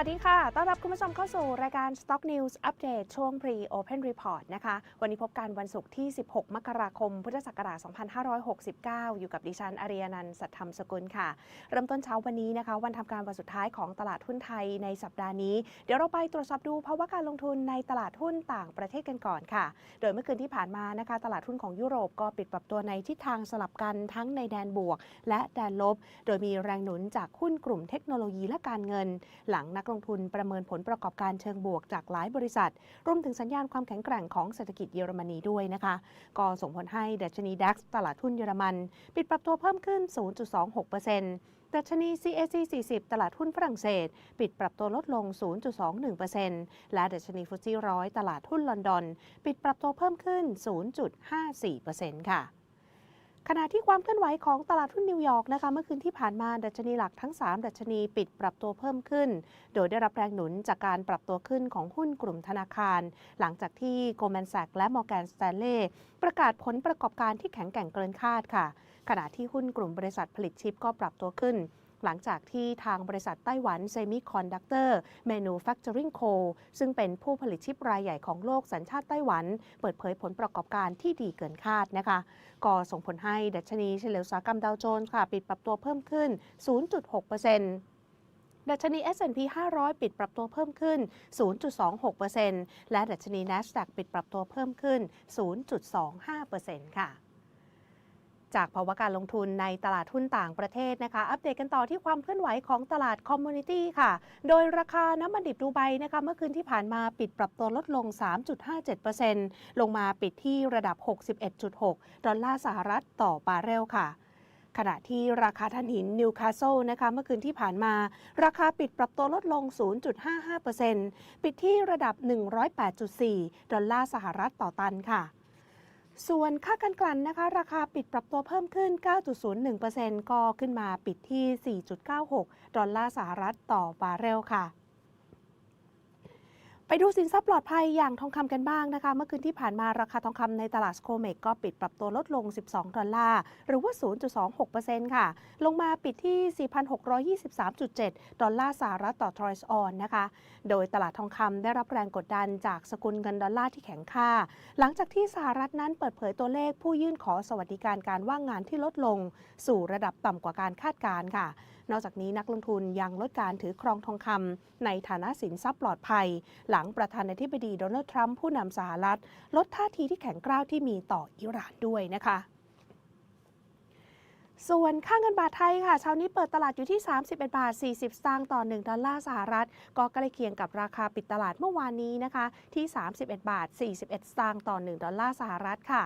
วัสดีค่ะ ต้อนรับคุณผู้ชมเข้าสู่รายการ Stock News Update ช่วง Pre Open Report นะคะ วันนี้พบกันวันศุกร์ที่ 16 มกราคม พุทธศักราช 2569 อยู่กับดิฉัน อารียนันสัทธรรมสกุลค่ะ เริ่มต้นเช้าวันนี้นะคะ วันทำการวันสุดท้ายของตลาดหุ้นไทยในสัปดาห์นี้ เดี๋ยวเราไปตรวจสอบดูภาวะการลงทุนในตลาดหุ้นต่างประเทศกันก่อนค่ะ โดยเมื่อคืนที่ผ่านมานะคะ ตลาดหุ้นของยุโรปก็ปิดปรับตัวในทิศทางสลับกันทั้งในแดนบวก และแดนลบ โดยมีแรงหนุนจากหุ้นกลุ่มเทคโนโลยีและการเงิน หลังนักลงทุนประเมินผลประกอบการเชิงบวกจากหลายบริษัท รวมถึงสัญญาณความแข็งแกร่งของเศรษฐกิจเยอรมนีด้วยนะคะ ก็ส่งผลให้ดัชนีดัคตลาดหุ้นเยอรมัน ปิดปรับตัวเพิ่มขึ้น 0.26%ดัชนี CAC 40 ตลาดหุ้นฝรั่งเศส ปิดปรับตัวลดลง 0.21%และดัชนีฟุตซี่ร้อยตลาดหุ้นลอนดอน ปิดปรับตัวเพิ่มขึ้น 0.54%ค่ะ ขณะที่ความเคลื่อนไหวของตลาดหุ้นนิวยอร์กนะคะเมื่อคืนที่ผ่านมาดัชนีหลักทั้ง 3 ดัชนีปิดปรับตัวเพิ่มขึ้น โดยได้รับแรงหนุนจากการปรับตัวขึ้นของหุ้นกลุ่มธนาคาร หลังจากที่ Goldman Sachs และ Morgan Stanley ประกาศผลประกอบการที่แข็งแกร่งเกินคาดค่ะ ขณะที่หุ้นกลุ่มบริษัทผลิตชิปก็ปรับตัวขึ้น หลังจากที่ทางบริษัทไต้หวัน Semiconductor Manufacturing Co ซึ่งเป็นผู้ผลิตชิปรายใหญ่ของโลกสัญชาติไต้หวัน เปิดเผยผลประกอบการที่ดีเกินคาดนะคะ ก็ส่งผลให้ดัชนีเฉลียวอุตสาหกรรมดาวโจนส์ค่ะ ปิดปรับตัวเพิ่มขึ้น 0.6%ดัชนี S&P 500 ปิดปรับตัวเพิ่มขึ้น 0.26%และดัชนี NASDAQ ปิดปรับตัวเพิ่มขึ้น 0.25%ค่ะ จากภาวะการลงทุนในตลาดหุ้นต่างประเทศนะคะ อัปเดตกันต่อที่ความเคลื่อนไหวของตลาดคอมมูนิตี้ค่ะ โดยราคาน้ำมันดิบดูไบนะคะเมื่อคืนที่ผ่านมาปิดปรับตัวลดลง 3.57%ลงมาปิดที่ระดับ 61.6 ดอลลาร์สหรัฐต่อบาร์เรลค่ะขณะที่ราคาถ่านหินนิวคาสเซิลนะคะเมื่อคืนที่ผ่านมา ราคาปิดปรับตัวลดลง 0.55%ปิดที่ระดับ 108.4 ดอลลาร์สหรัฐต่อตันค่ะ ส่วนค่าการกลั่นนะคะ ราคาปิดปรับตัวเพิ่มขึ้น 9.01%ก็ขึ้นมาปิดที่ 4.96 ดอลลาร์สหรัฐต่อบาร์เรลค่ะ ไปดูสินทรัพย์ปลอดภัยอย่างทองคำกันบ้างนะคะ เมื่อคืนที่ผ่านมาราคาทองคำในตลาดโคเมกก็ปิดปรับตัวลดลง 12 ดอลลาร์ หรือว่า 0.26%ค่ะ ลงมาปิดที่ 4,623.7 ดอลลาร์สหรัฐต่อทรอยส์ออนนะคะ โดยตลาดทองคำได้รับแรงกดดันจากสกุลเงินดอลลาร์ที่แข็งค่า หลังจากที่สหรัฐนั้นเปิดเผยตัวเลขผู้ยื่นขอสวัสดิการการว่างงานที่ลดลง สู่ระดับต่ำกว่าการคาดการณ์ค่ะ นอกจากนี้นักลงทุนยังลดการถือครองทองคำในฐานะสินทรัพย์ปลอดภัย หลังประธานาธิบดีโดนัลด์ทรัมป์ผู้นำสหรัฐ ลดท่าทีที่แข็งกร้าวที่มีต่ออิหร่านด้วยนะคะส่วนค่าเงินบาทไทยค่ะเช้านี้เปิดตลาดอยู่ที่ 31 บาท 40 สตางค์ต่อ 1 ดอลลาร์สหรัฐ ก็ใกล้เคียงกับราคาปิดตลาดเมื่อวานนี้นะคะ ที่ 31 บาท 41 สตางค์ต่อ 1 ดอลลาร์สหรัฐค่ะ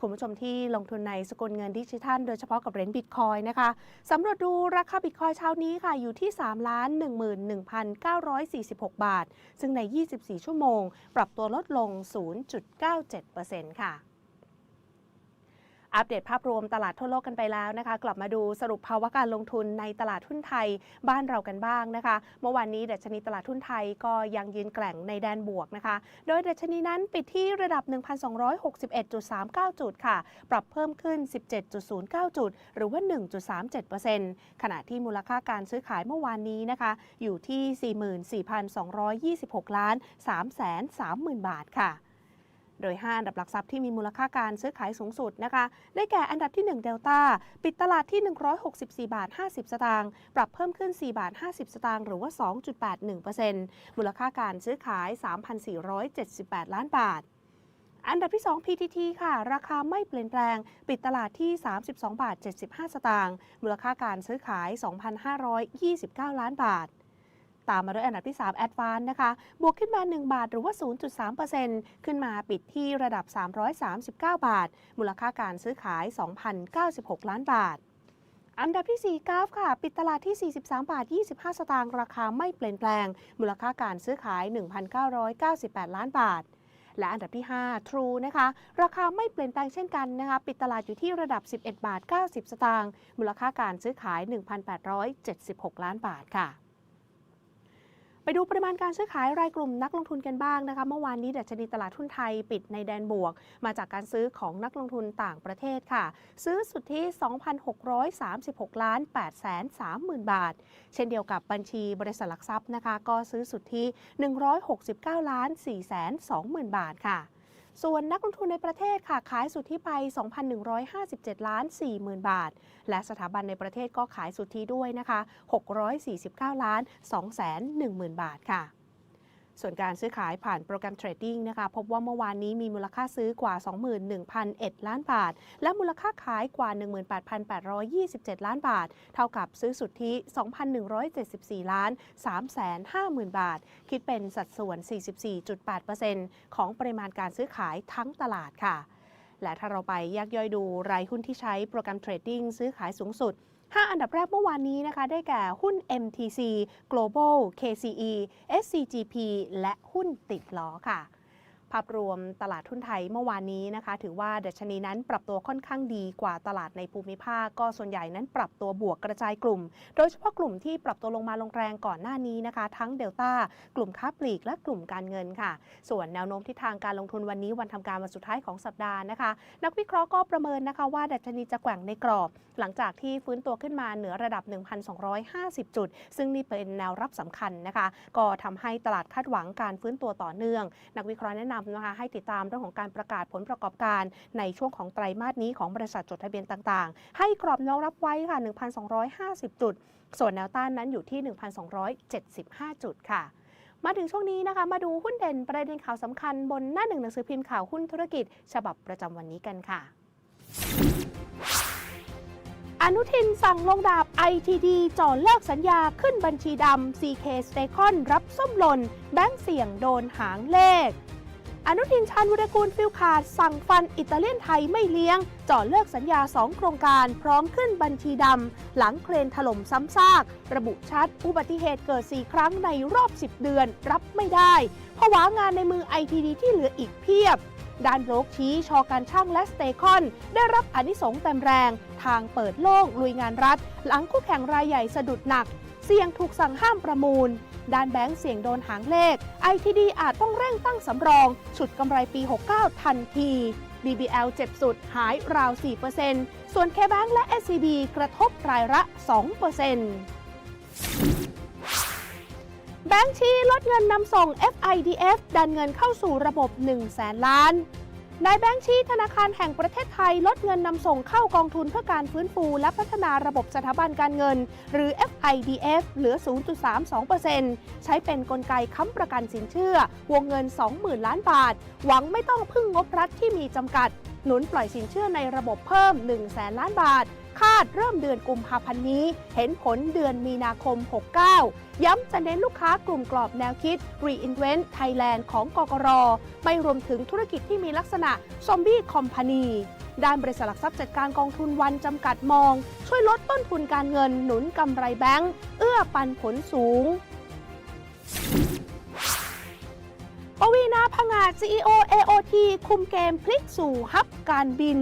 คุณผู้ชมที่ลงทุนในสกุลเงินดิจิทัล โดยเฉพาะกับเหรียญบิตคอยนะคะสำรวจดูราคาบิตคอยเช้านี้ค่ะอยู่ที่3ล้าน11,946 บาท ซึ่งใน 24 ชั่วโมง ปรับตัวลดลง 0.97%ค่ะ อัปเดตภาพรวมตลาดทั่วโลกกันไปแล้วนะคะ กลับมาดูสรุปภาวะการลงทุนในตลาดหุ้นไทยบ้านเรากันบ้างนะคะ เมื่อวานนี้ดัชนีตลาดหุ้นไทยก็ยังยืนแกร่งในแดนบวกนะคะ โดยดัชนีนั้นปิดที่ระดับ 1,261.39 จุดค่ะ ปรับเพิ่มขึ้น 17.09 จุด หรือว่า 1.37%ขณะที่มูลค่าการซื้อขายเมื่อวานนี้นะคะ อยู่ที่ 44,226 ล้าน330,000 บาทค่ะ โดย 5 อันดับหลักทรัพย์ที่มีมูลค่าการซื้อขายสูงสุดนะคะ ได้แก่อันดับที่ 1 เดลต้าปิดตลาดที่ 164 บาท 50 สตางค์ปรับเพิ่มขึ้น 4 บาท 50 สตางค์หรือว่า 2.81%มูลค่าการซื้อขาย 3,478 ล้านบาทอันดับที่ 2 PTT ค่ะ ราคาไม่เปลี่ยนแปลง ปิดตลาดที่ 32 บาท 75 สตางค์ มูลค่าการซื้อขาย 2,529 ล้านบาท ตามมาด้วยอันดับที่ 3 a d v a n c e นะคะ บวกขึ้นมา 1 บาทหรือว่า 0.3%ขึ้นมาปิดที่ระดับ 339 บาท มูลค่าการซื้อขาย 2,096 ล้านบาทอันดับที่ 4กราฟค่ะ ปิดตลาดที่ 43 บาท 25 สตางค์ ราคาไม่เปลี่ยนแปลง มูลค่าการซื้อขาย 1,998 ล้านบาท และอันดับที่ 5 True นะคะ ราคาไม่เปลี่ยนแปลงเช่นกันนะคะ ปิดตลาดอยู่ที่ระดับ 11 บาท 90 สตางค์ มูลค่าการซื้อขาย 1,876 ล้านบาทค่ะ ไปดูปริมาณการซื้อขายรายกลุ่มนักลงทุนกันบ้างนะคะ เมื่อวานนี้ดัชนีตลาดทุนไทยปิดในแดนบวก มาจากการซื้อของนักลงทุนต่างประเทศค่ะ ซื้อสุทธิ 2,636 ล้าน8แสน30,000 บาท เช่นเดียวกับบัญชีบริษัทหลักทรัพย์นะคะ ก็ซื้อสุทธิ 169 ล้าน4แสน20,000 บาทค่ะ ส่วนนักลงทุนในประเทศค่ะขายสุทธิไป 2,157 ล้าน 40,000 บาท และสถาบันในประเทศก็ขายสุทธิด้วยนะคะ 649 ล้าน2แสน10,000 บาทค่ะ ส่วนการซื้อขายผ่านโปรแกรมเทรดดิ้งนะคะพบว่าเมื่อวานนี้มีมูลค่าซื้อกว่า 21,001 ล้านบาท และมูลค่าขายกว่า 18,827 ล้านบาท เท่ากับซื้อสุทธิ 2,174 ล้าน 350,000 บาท คิดเป็นสัดส่วน 44.8%ของปริมาณการซื้อขายทั้งตลาดค่ะ และถ้าเราไปแยกย่อยดูรายหุ้นที่ใช้โปรแกรมเทรดดิ้งซื้อขายสูงสุด 5 อันดับแรกเมื่อวานนี้นะคะ ได้แก่หุ้น MTC Global KCE SCGP และหุ้นติดล้อค่ะ ภาพรวมตลาดหุ้นไทยเมื่อวานนี้นะคะ ถือว่าดัชนีนั้นปรับตัวค่อนข้างดีกว่าตลาดในภูมิภาค ก็ส่วนใหญ่นั้นปรับตัวบวกกระจายกลุ่ม โดยเฉพาะกลุ่มที่ปรับตัวลงมาลงแรงก่อนหน้านี้นะคะ ทั้งเดลต้ากลุ่มค้าปลีกและกลุ่มการเงินค่ะ ส่วนแนวโน้มทิศทางการลงทุนวันนี้วันทำการวันสุดท้ายของสัปดาห์นะคะ นักวิเคราะห์ก็ประเมินนะคะว่าดัชนีจะแกว่งในกรอบ หลังจากที่ฟื้นตัวขึ้นมาเหนือระดับ 1,250 จุด ซึ่งนี่เป็นแนวรับสำคัญนะคะ ก็ทำให้ตลาดคาดหวังการฟื้นตัวต่อเนื่อง นักวิเคราะห์แนะนำนะคะให้ติดตามเรื่องของการประกาศผลประกอบการในช่วงของไตรมาสนี้ของบริษัทจดทะเบียนต่างๆ ให้กรอบแนวรับไว้ค่ะ 1,250 จุด ส่วนแนวต้านนั้นอยู่ที่ 1,275 จุดค่ะมาถึงช่วงนี้นะคะ มาดูหุ้นเด่นประเด็นข่าวสำคัญบนหน้าหนึ่งหนังสือพิมพ์ข่าวหุ้นธุรกิจ ฉบับประจำวันนี้กันค่ะ อนุทินสั่งลงดาบ ITD จ่อเลิกสัญญาขึ้นบัญชีดำ CK s t a c o n รับส้มหล่นแบงก์เสี่ยงโดนหางเลข อนุทินชาญวิรกูลฟิลขาด สั่งฟันอิตาเลียนไทยไม่เลี้ยงจ่อเลิกสัญญา 2 โครงการพร้อมขึ้นบัญชีดำ หลังเครนถล่มซ้ำซาก ระบุชัด อุบัติเหตุเกิด 4 ครั้งในรอบ 10 เดือน รับไม่ได้ผวางานในมือ ITD ที่เหลืออีกเพียบด้านโรกชี้ชอการช่างและสเตคอน ได้รับอนิสงส์เต็มแรง ทางเปิดโล่งลุยงานรัฐ หลังคู่แข่งรายใหญ่สะดุดหนัก เสี่ยงถูกสั่งห้ามประมูล ด้านแบงก์เสี่ยงโดนหางเลข ITD อาจต้องเร่งตั้งสำรอง ฉุดกำไรปี 69 ทันที BBL เจ็บสุดหายราว 4%ส่วน KBank และ SCB กระทบรายละ 2%แบงก์ชี้ลดเงินนำส่ง FIDF ดันเงินเข้าสู่ระบบ1แสนล้าน นายแบงค์ชี้ธนาคารแห่งประเทศไทยลดเงินนำส่งเข้ากองทุนเพื่อการฟื้นฟูและพัฒนาระบบสถาบันการเงิน หรือ FIDF เหลือ 0.32%ใช้เป็นนกลไกค้ำประกันสินเชื่อ วงเงิน 20,000 ล้านบาท หวังไม่ต้องพึ่งงบรัฐที่มีจำกัด หนุนปล่อยสินเชื่อในระบบเพิ่ม 1 0 0 0 0ล้านบาท คาดเริ่มเดือนกุมภาพันธ์นี้ เห็นผลเดือนมีนาคม 69 ย้ำจะเน้นลูกค้ากลุ่มกรอบแนวคิด Reinvent Thailand ของกกรไม่รวมถึงธุรกิจที่มีลักษณะซอมบี้คอมพานีด้านบริษัทหลักทรัพย์จัดการกองทุนวันจำกัดมอง ช่วยลดต้นทุนการเงินหนุนกำไรแบงก์เอื้อปันผลสูงปวีนาพงาด CEO AOT คุมเกมพลิกสู่ฮับการบิน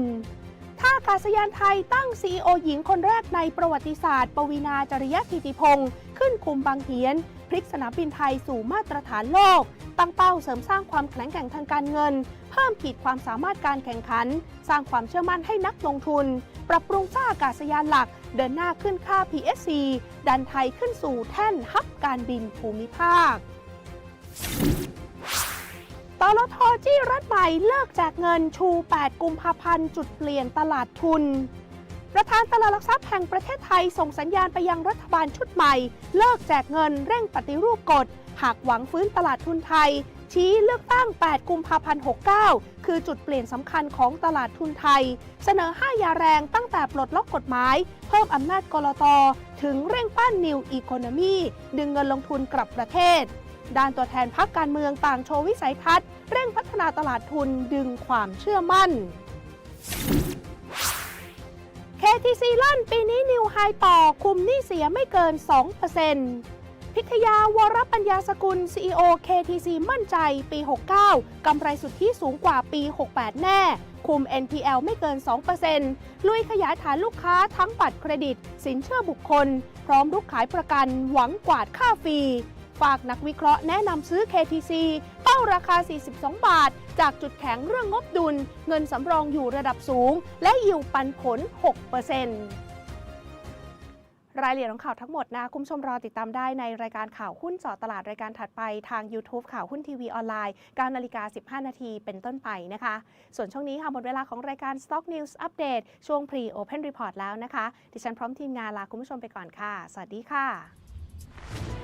ท่าอากาศยานไทยตั้ง CEO หญิงคนแรกในประวัติศาสตร์ ปวีนาจริยธิติพงศ์ขึ้นคุมบางเหียน พลิกสนามบินไทยสู่มาตรฐานโลก ตั้งเป้าเสริมสร้างความแข็งแกร่งทางการเงิน เพิ่มขีดความสามารถการแข่งขัน สร้างความเชื่อมั่นให้นักลงทุน ปรับปรุงท่าอากาศยานหลัก เดินหน้าขึ้นค่า PSC ดันไทยขึ้นสู่แท่นฮับการบินภูมิภาค ลทจี้รัฐใหม่เลิกแจกเงินชู 8 กุมภาพันธ์จุดเปลี่ยนตลาดทุน ประธานตลาดหลักทรัพย์แห่งประเทศไทยส่งสัญญาณไปยังรัฐบาลชุดใหม่ เลิกแจกเงินเร่งปฏิรูปกฎ หากหวังฟื้นตลาดทุนไทย ชี้เลือกตั้ง 8 กุมภาพันธ์ 69 คือจุดเปลี่ยนสำคัญของตลาดทุนไทย เสนอ 5 ยาแรงตั้งแต่ปลดล็อกกฎหมาย เพิ่มอำนาจกรตถึงเร่งปั้นนิวอีโคโนมีดึงเงินลงทุนกลับประเทศ ด้านตัวแทนพักการเมืองต่างโชว์วิสัยทัศน์เร่งพัฒนาตลาดทุนดึงความเชื่อมั่น KTC ลั่นปีนี้นิวไฮต่อคุมหนี้เสียไม่เกิน 2%พิทยาวรปัญญาสกุล CEO KTC มั่นใจปี 69 กำไรสุทธิสูงกว่าปี 68 แน่ คุม NPL ไม่เกิน 2%ลุยขยายฐานลูกค้าทั้งบัตรเครดิต สินเชื่อบุคคล พร้อมรุกขายประกันหวังกวาดค่าฟรี ฝากนักวิเคราะห์แนะนำซื้อ KTC เป้าราคา 42 บาท จากจุดแข็งเรื่องงบดุล เงินสำรองอยู่ระดับสูง และยิวปันผล 6%รายละเอียดของข่าวทั้งหมดนะคุณผู้ชมรอติดตามได้ในรายการข่าวหุ้นเจาะตลาดรายการถัดไปทาง YouTube ข่าวหุ้นทีวีออนไลน์9นาฬิกา 15 นาทีเป็นต้นไปนะคะ ส่วนช่วงนี้ค่ะหมดเวลาของรายการ Stock News Update ช่วง Pre Open Report แล้วนะคะ ดิฉันพร้อมทีมงานลาคุณผู้ชมไปก่อนค่ะ สวัสดีค่ะ